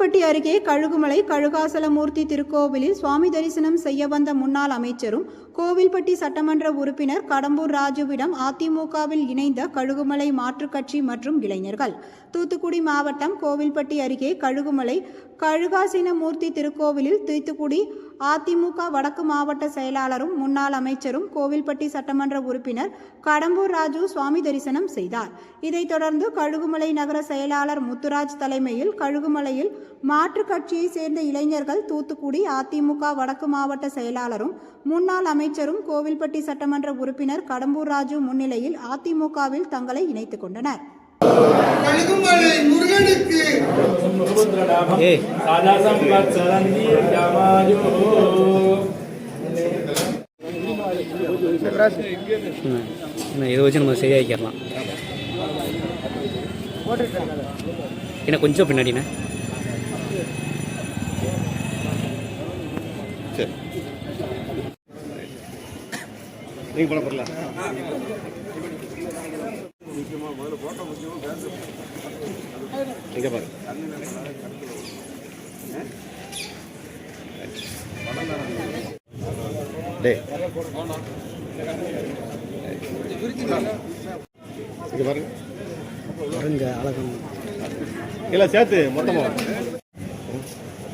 கழுகுமலை கழுகாசலமூர்த்தி திருக்கோவிலில் சுவாமி தரிசனம் செய்ய வந்த முன்னாள் அமைச்சரும் கோவில்பட்டி சட்டமன்ற உறுப்பினர் கடம்பூர் ராஜுவிடம் அதிமுகவில் இணைந்த கழுகுமலை மாற்றுக் கட்சி மற்றும் இளைஞர்கள். தூத்துக்குடி மாவட்டம் கோவில்பட்டி அருகே கழுகுமலை கழுகாசினமூர்த்தி திருக்கோவிலில் தூத்துக்குடி அதிமுக வடக்கு மாவட்ட செயலாளரும் முன்னாள் அமைச்சரும் கோவில்பட்டி சட்டமன்ற உறுப்பினர் கடம்பூர் ராஜு சுவாமி தரிசனம் செய்தார். இதைத் தொடர்ந்து கழுகுமலை நகர செயலாளர் முத்துராஜ் தலைமையில் கழுகுமலையில் மாற்றுக் கட்சியைச் சேர்ந்த இளைஞர்கள் தூத்துக்குடி அதிமுக வடக்கு மாவட்ட செயலாளரும் முன்னாள் அமைச்சரும் கோவில்பட்டி சட்டமன்ற உறுப்பினர் கடம்பூர் ராஜு முன்னிலையில் அதிமுகவில் தங்களை இணைத்துக் கொண்டனர். இதை வச்சு நம்ம செய்ய என்ன கொஞ்சம் பின்னாடிண்ணே. நீங்கள் பண்ண போகலாம் இங்கே பாருங்க டே இங்கே பாருங்க. பாருங்க அழகம் இல்லை சேர்த்து மொத்தமாக